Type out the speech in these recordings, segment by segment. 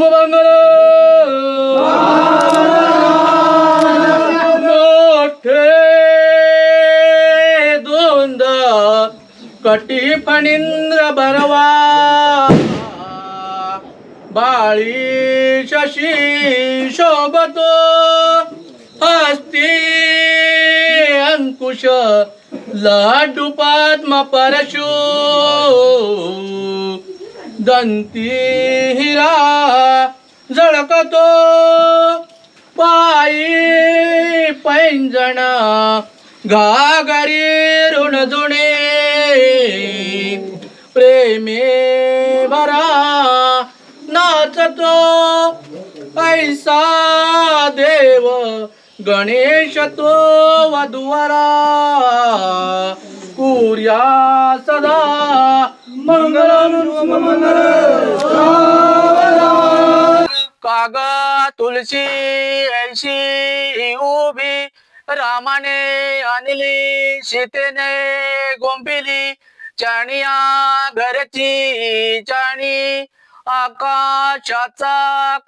शुभमंगल। मोठे दोंद कटी फणींद्र बरवा। बाळी शशी शोभतो। हस्ती अंकुश लाडू पद्म परशु। दंती हिरा झळकतो पायी पैंजण घागरी ऋण जुणे प्रेमे भरा नाचतो. ऐसा देव गणेश तो वधुवरा. कुर्या सदा मंगल। काग तुलसी ऐशी उभी रामाने आणली सीतेने गोंबिली चाणिया घरची चाणी आकाशाचा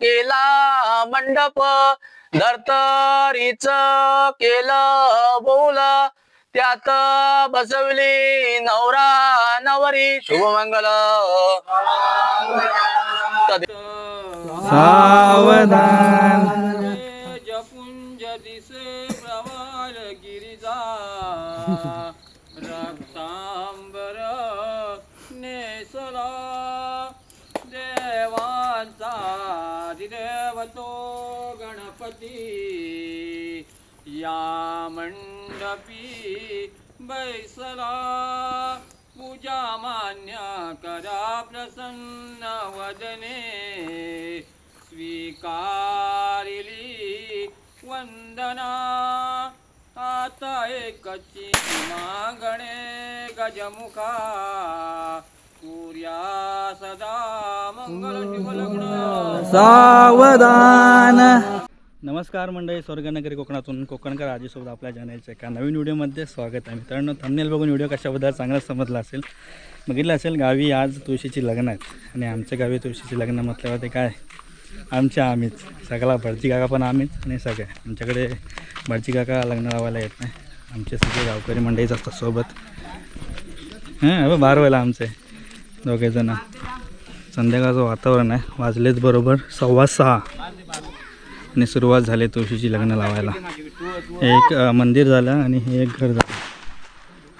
केला मंडप धर्तरीच केलं बोल त्यात बसवली नवरा नवरी शुभमंगल सावधान. बैसला पूजा मान्य करा प्रसन्न वदने। स्वीकारिली वंदना। आता एकची मागणे गजमुखा। सूर्या सदा मंगल शुभ सावधान। नमस्कार मंडळी स्वर्गनगरी कोकणातून कोकणकर आजीसोबत आपल्या चॅनलच्या एका नवीन व्हिडिओमध्ये स्वागत आहे. मित्रांनो थंबनेल बघून व्हिडिओ कशाबद्दल चांगला समजला असेल बघितलं असेल गावी आज तुळशीची लग्न आहेत. आणि आमच्या गावी तुळशीची लग्न म्हटल्यावर ते काय? आमच्या आम्हीच. सगळा भरती काका पण आम्हीच आणि सगळे. आमच्याकडे भरती काका लग्न लावायला येत नाही. आमचे सगळे गावकरी मंडळीच असतात सोबत. हां बार व्हायला आमचे दोघेजणं. संध्याकाळचं वातावरण आहे. वाजलेच बरोबर सव्वा सहा. आणि सुरुवात झाली तुळशीची लग्न लावायला. एक मंदिर झालं आणि हे एक घर झालं.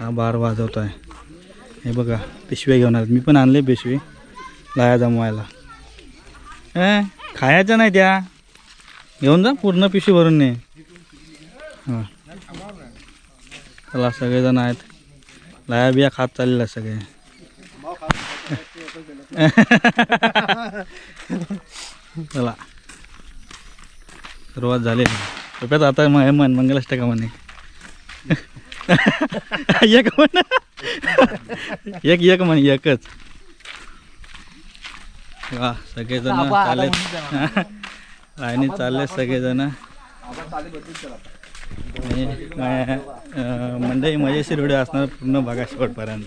हा बार वाजवतो आहे हे बघा पिशव्या घेऊन आले. मी पण आणले पिशवी लाया जमवायला. ए खायच्या नाही त्या. घेऊन जा पूर्ण पिशवी भरून ने. हां. चला सगळेजण आहेत. लाया बिया खात चाललेला सगळे. चला. सुरुवात झाली रुपयात आता मग मन मंगलाष्टका म्हणे? एक म्हण. एक एक म्हण एकच. वा सगळेजण चालले लाईनी चालले सगळेजण. आणि मा- अं, मंडळी मजेशीर व्हिडिओ असणार पूर्ण बघा शेवटपर्यंत.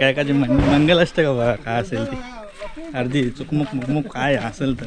काय काय मंगलाष्टका बघा काय असेल ती. अर्धी चुकमुक मुकमुक काय असेल तर.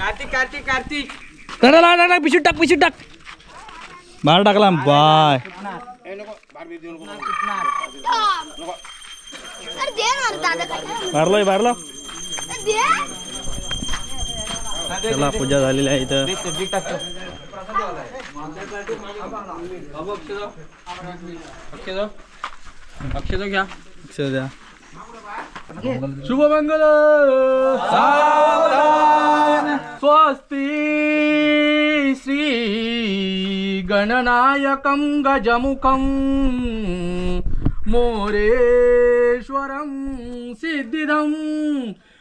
कार्तिक कार्तिक कार्तिक. पिशवी टाक पिशवी टाक. बाहेर टाकला बाय. बारलो दे चला पूजा झालेली आहे इथं. बाबू अक्षय अक्षय अक्षय घ्या. लक्ष द्या. शुभमंगल स्वस्ति श्री गणनायकं गजमुखं मोरेश्वरं सिद्धिदं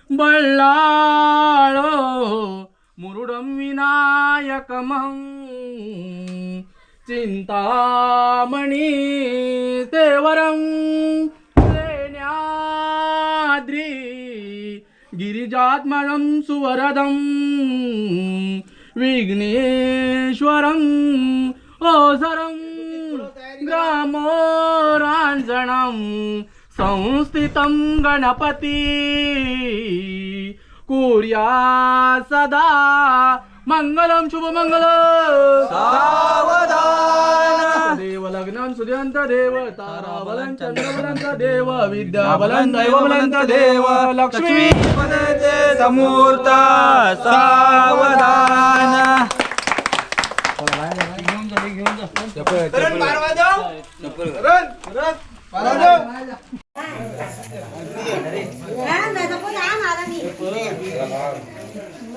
बल्लाळो मुरुडं विनायकमहं चिन्तामणि तेवरं लेण्याद्रि गिरिजात्मजं सुवरदं विघ्नेश्वरं ओझरं ग्रामोराञ्जनं संस्थितं गणपति कुर्या सदा मङ्गलं शुभमङ्गल सावधान। देव लग्नं देव ताराबलं चन्द्रबलन्त देव विद्याबलं दैवबलन्त देव लक्ष्मी समूर्त सावधान।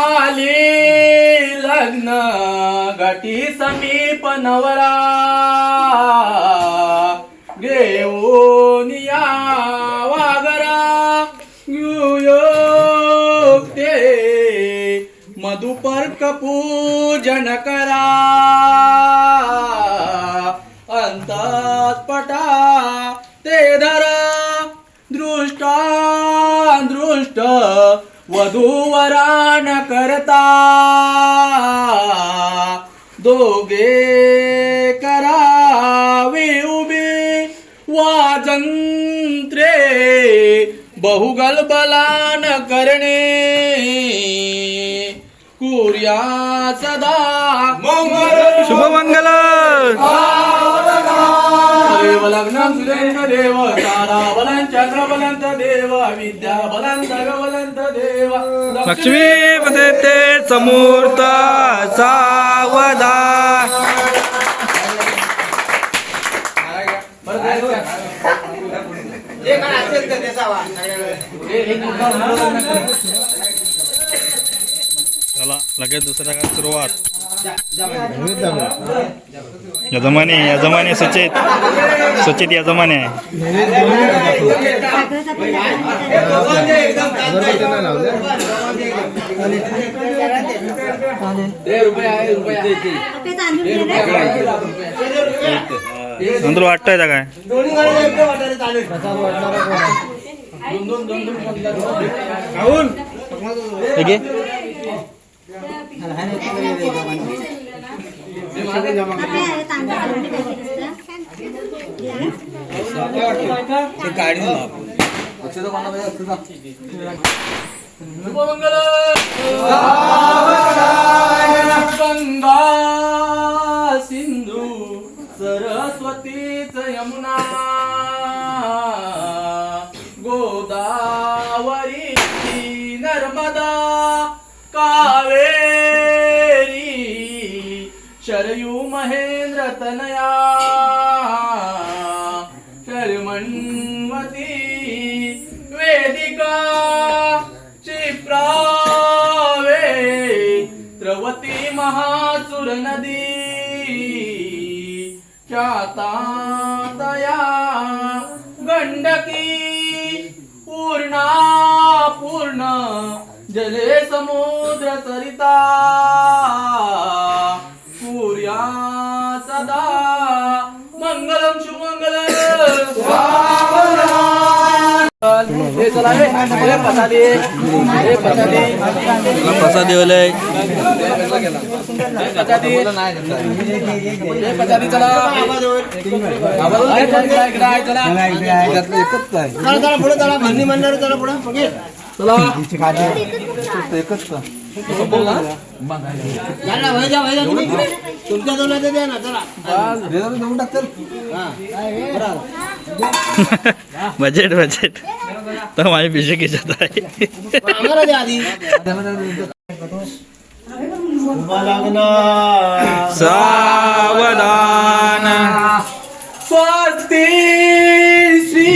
आली लग्न गटी समीप नवरा घेऊन या वागरा. युयोक्ते मधुपर्क पूजन करा. वधूवरान करता दोघे करावे उभे वाजंत्रे बहुगल बलान करणे. कुर्या सदा देव लग्नं सुरेंद्र देव तारा बलं चंद्र बलंत देव विद्या बलंत बलंत देव। लक्ष्मी पदे समूर्त जे काय असेल वा चला लगेच दुसऱ्या काय सुरुवात यजमानी यजमानी सुचित. सुचित यजमानी आहे. नंतर वाटतंय का काय? दोन दोन दोन दोन चालेल ठीक आहे शुभमंगल गंगा सिंधू सरस्वतीच यमुना महासुर नदी ख्यातातया गंडकी पूर्णा पूर्ण जले समुद्र सरिता सूर्या सदा मंगलम शुभमंगलम चला प्रसादी प्रसादी प्रसाद दिवलंय प्रसादी प्रसादी चला. आवाज चला इकडे आहे, चला. चला चला पुढे चला. भरणी मंडळ चला पुढे. मागे. चला. एकच का झाला, वय जा, वय जा तुम्ही. तुमच्या जवळ आहे ते द्या ना चला. बरं. Budget budget. तर माझी पिशे खिचत आहे. सावधान. स्वस्ति श्री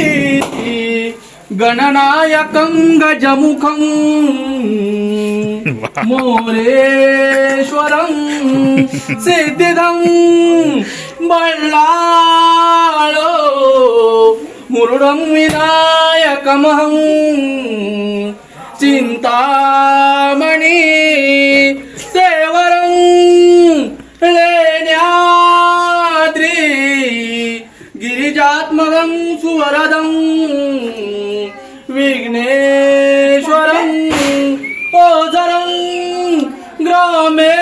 गणनायकं गजमुखं. मोरेश्वरं सिद्धिदं बल्लाळो. मुरुडं विनायकमहं चिन्तामणि सेवरं लेण्याद्रि गिरिजात्मकं सुवरदं विघ्नेश्वरं ओझरं ग्रामे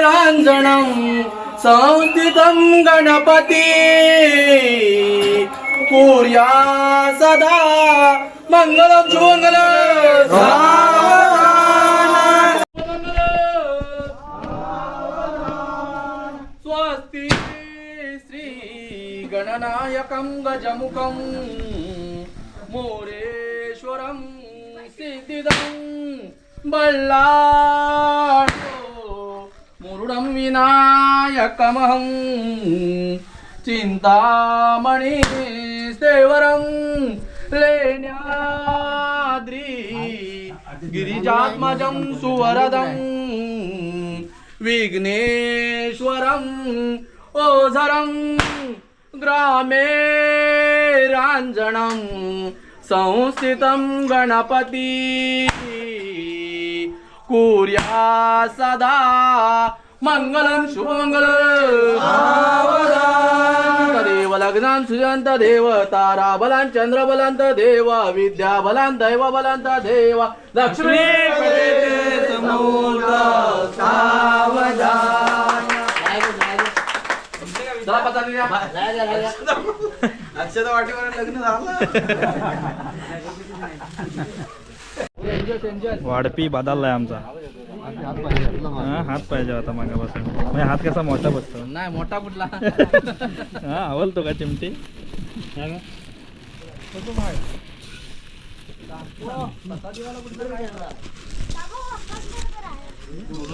राञ्जनं संस्थितं गणपती पुर्या सदा मङ्गलं स्वस्ति श्री गणनायकं गजमुखं मोरेश्वरं सिद्धिदं बल्लाळो मुरुडं विनायकमहं चिन्तामणि सेवरं लेण्याद्रि गिरिजात्मजं सुवरदं विघ्नेश्वरम् ओझरं ग्रामे राञ्जनं संस्थितं गणपति। कुर्या सदा मङ्गलं शुभमङ्गलं तदेव लग्नां सृजन्त देव देवा विद्या बलान दैव बलांत देवा लक्ष्मी अक्षता जरा लग्न झालं वाढपी बदललाय आमचा. हा हात पाहिजे होता मागापासून. म्हणजे हात कसा मोठा बसतो. नाही मोठा कुठला? हा आवलतो का चिमटी?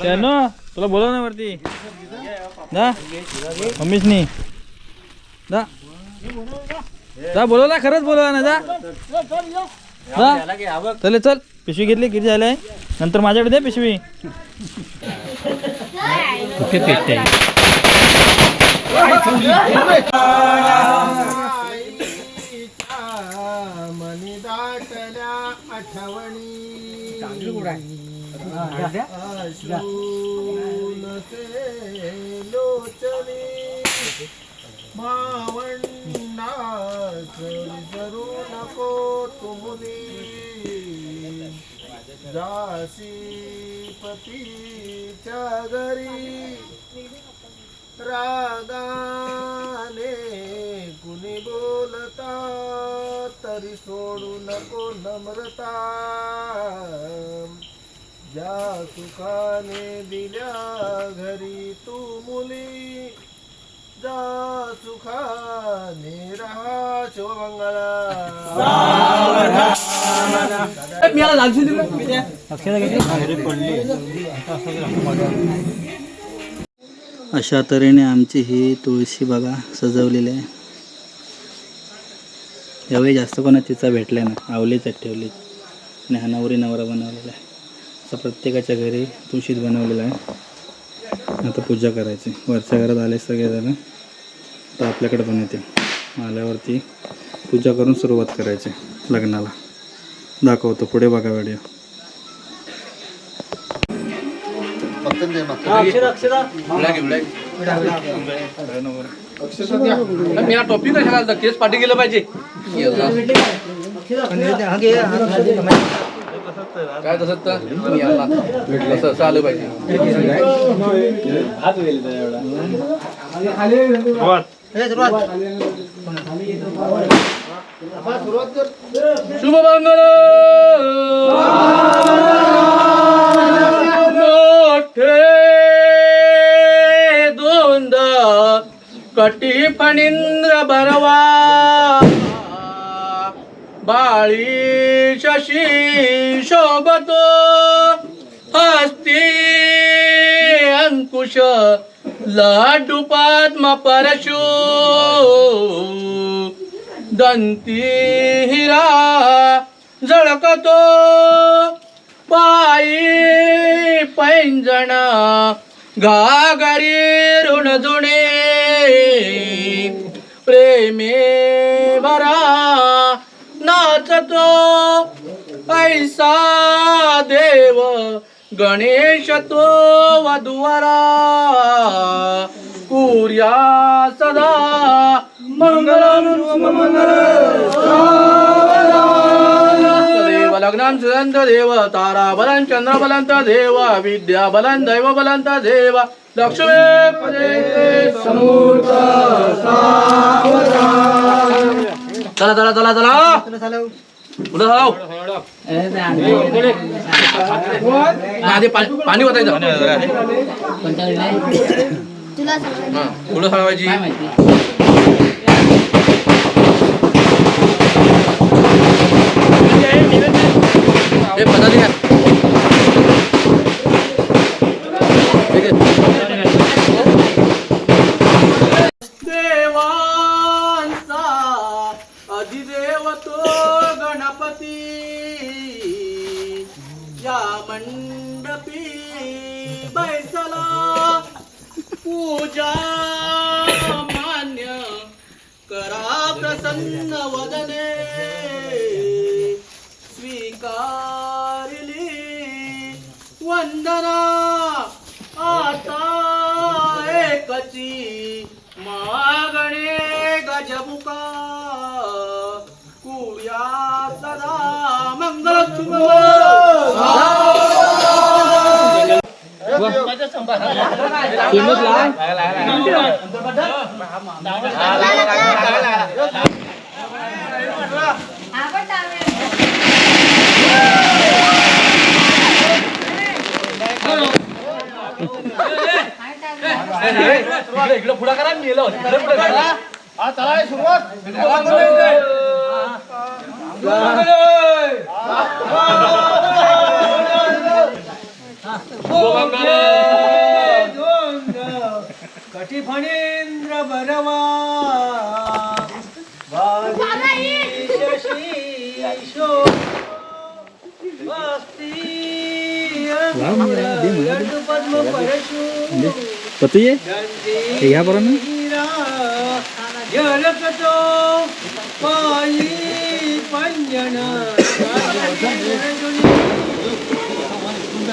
त्यानो तुला बोलव ना वरती. नी जा. जा बोलव ना खरंच बोलवा ना जा. चल चल पिशवी घेतली किती झालंय नंतर माझ्याकडे दे पिशवी. कुठे पेटते मनी दाटल्या आठवणी अश्रूनसे लोचनी भावंडा विसरू नको तुमनी जासी पतीच्या घरी रागाने कुणी बोलता तरी सोडू नको नम्रता. ज्या सुखाने दिल्या घरी तू मुली जा सुखाने राहा शिवमंगला अशा तऱ्हेने आमची ही तुळशी बघा सजवलेली आहे. यावेळी जास्त कोणा तिचा भेटल्या ना आवलीच आहेत ठेवली. आणि हा नवरी नवरा बनवलेला आहे. असं प्रत्येकाच्या घरी तुळशीत बनवलेला आहे. आता पूजा करायची. वरच्या घरात आले सगळे जण तर आपल्याकडे पण येते आल्यावरती पूजा करून सुरुवात करायची लग्नाला. दाखवतो पुढे बघा व्हिडिओ टॉपिक कशाला? केस पाठी गेलं पाहिजे. काय तसं. तसं असं आलं पाहिजे. শুভ মঙ্গল ಕಟಿ ಫಣೀಂದ್ರ ಬರವಾ ಬಾಳಿ ಶಶಿ ಶೋಭತೋ ಹಸ್ತಿ ಅಂಕುಶ लाडू पद्म परशु दंती हिरा झळकतो पायी पैंजण घागरी ऋणजुणे प्रेमे भरा नाचतो ऐसा देव गणेश तो वधुवरा. सूर्या सदा मंगल देव लग्नां सुदंत देव तारा बलं चंद्र बलंत देव विद्या बलं दैव. बलंत देव लक्ष्मी चला चला चला चला. पुढं जाऊ आधी पाणी पाणी तुला हा, पुढं हळवायची घ्या. ठीक इकडे पुढा करा मी कटी फणींद्र बरवा पद्म परशु पतू ये हे घ्या बरं ना झळकतो पायी पंजन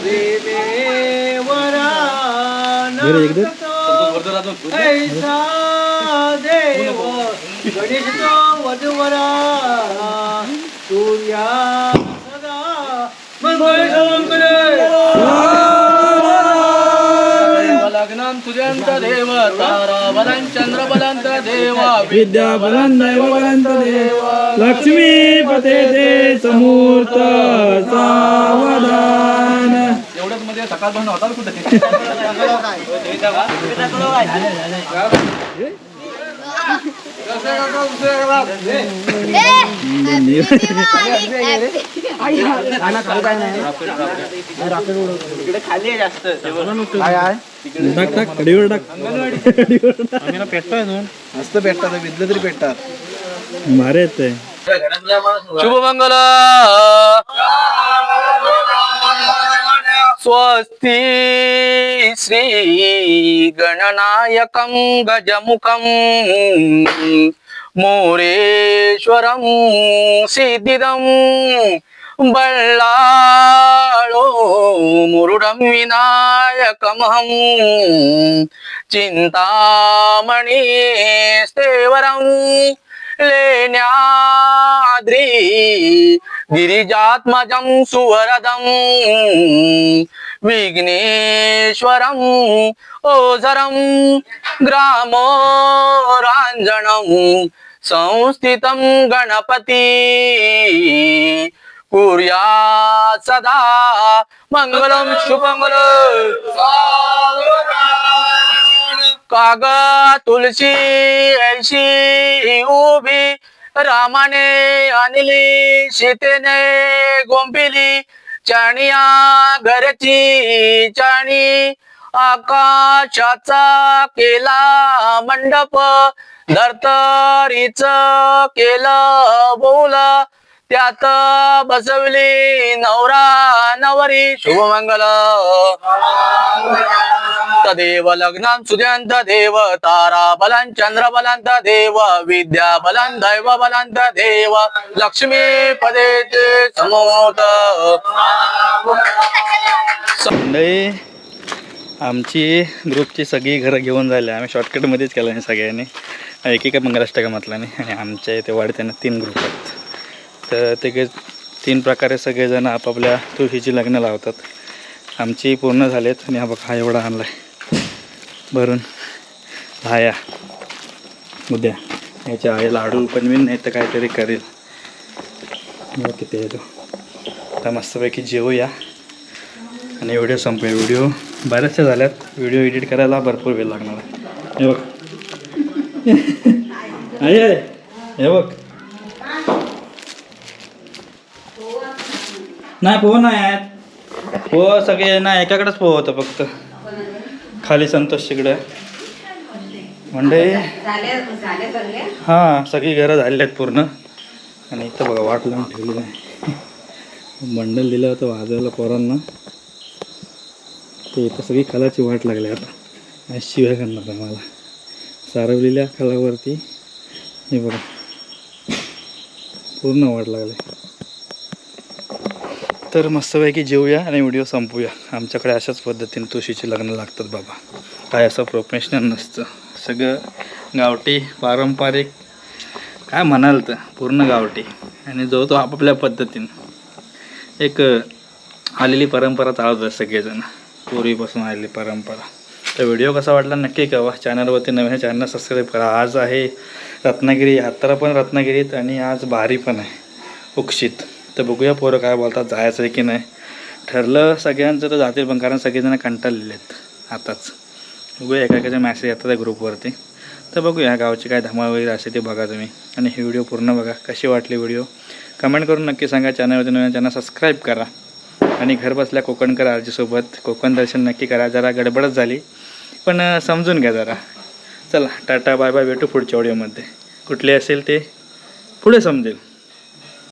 देवरा बरं, एकदा. नाचतो ऐसा देव गणेश तो वधुवरा सूर्या सदा मंगळ मंगळ लग्नां तुझ्यंत देव तारा बलं चंद्र बलंत देव विद्या बलंत दैव बलंत देव लक्ष्मी पते ते समूर्त सावधान। एवढ्याच मध्ये सकाळ पण होता कुठे टाक टाक कढीवर टाक मस्त तरी भेटतात भारी येत ते. शुभमंगल! स्वस्ति श्री गणनायकं गजमुखं मोरेश्वरं सिद्धिदं बल्लाळो मुरुडं विनायकमहं चिन्तामणि स्तेवरं लेण्याद्री गिरिजात्मजं सुवरदं विघ्नेश्वरं ओझरं ग्रामोराञ्जनं संस्थितं गणपती कुर्यात् सदा मङ्गलं शुभमङ्गल काग तुलसी ऐशी उभी रामाने आणली सीतेने गोंबिली चाणिया घरची चाणी आकाशाचा केला मंडप धर्तरीच केलं बोल त्यात बसवली नवरा नवरी शुभमंगल तदेव लग्नां सुद्यांत देव तारा बलां चंद्र बलांत देव विद्या बलां दैव बलांत देव. लक्ष्मी पदे समोत. आमची ग्रुपची सगळी घरं घेऊन झाली. आम्ही शॉर्टकटमध्येच केलं नाही सगळ्यांनी. एकेका मंगलाष्टकामातला नाही. आणि आमच्या इथे वाढत्यानं तीन ग्रुप आहेत. तर ते तीन प्रकारे सगळेजण आपापल्या तुळशीची लग्न लावतात. आमची पूर्ण झालेत आणि हा बघा हा एवढा आणला आहे भरून भाया उद्या. याच्या आई लाडू पण मी नाही तर काहीतरी करेल. बघ किती येतो आता मस्तपैकी जेवूया. आणि व्हिडिओ संपेल व्हिडिओ बऱ्याचशा झाल्यात. व्हिडिओ एडिट करायला भरपूर वेळ लागणार आहे. हे बघ. आहे आहे. हे बघ. नाही पोह नाही आहेत पोह सगळे नाही एकाकडेच पोह होतं फक्त. खाली संतोष शिकडं म्हणजे? हां सगळी घरं झालेली आहेत पूर्ण. आणि इथं बघा वाट लावून ठेवलेलं आहे. बंडल दिलं होतं वाजवायला पोरांना. ते इथं सगळी खालाची वाट लागली आता. आणि शिव्या करणार मला. सारवलेल्या खालावरती हे बघा. पूर्ण वाट लागले. तर मस्तपैकी जेवूया आणि व्हिडिओ संपूया. आमच्याकडे अशाच पद्धतीने तुळशीचे लग्न लागतात बाबा. काय असं प्रोफेशनल नसतं. सगळं गावठी पारंपरिक. काय म्हणाल तर पूर्ण गावठी. आणि जो तो आपापल्या पद्धतीनं. एक आलेली परंपरा चालवतात सगळेजण. पूर्वीपासून आलेली परंपरा. तर व्हिडिओ कसा वाटला नक्की कळवा. चॅनलवरती नवीन चॅनल सबस्क्राईब करा. आज आहे रत्नागिरी यात्रा पण रत्नागिरीत आणि आज भारी पण आहे. उक्षित. तर बघूया पोरं काय बोलतात जायचं आहे की नाही. ठरलं सगळ्यांचं तर जातील पण कारण सगळेजण कंटाळलेले आहेत आताच. बघूया एका एकाचे मॅसेज येतात त्या ग्रुपवरती तर बघूया गावची काय धमाल वगैरे असे ते बघा तुम्ही. आणि ही व्हिडिओ पूर्ण बघा कशी वाटली व्हिडिओ कमेंट करून नक्की सांगा चॅनलवरती नवीन चॅनल सबस्क्राईब करा. आणि घर बसल्या कोकणकर आरजीसोबत कोकण दर्शन नक्की करा जरा गडबडच झाली पण समजून घ्या जरा. चला टाटा बाय बाय भेटू पुढच्या व्हिडिओमध्ये कुठले असेल ते पुढे समजेल.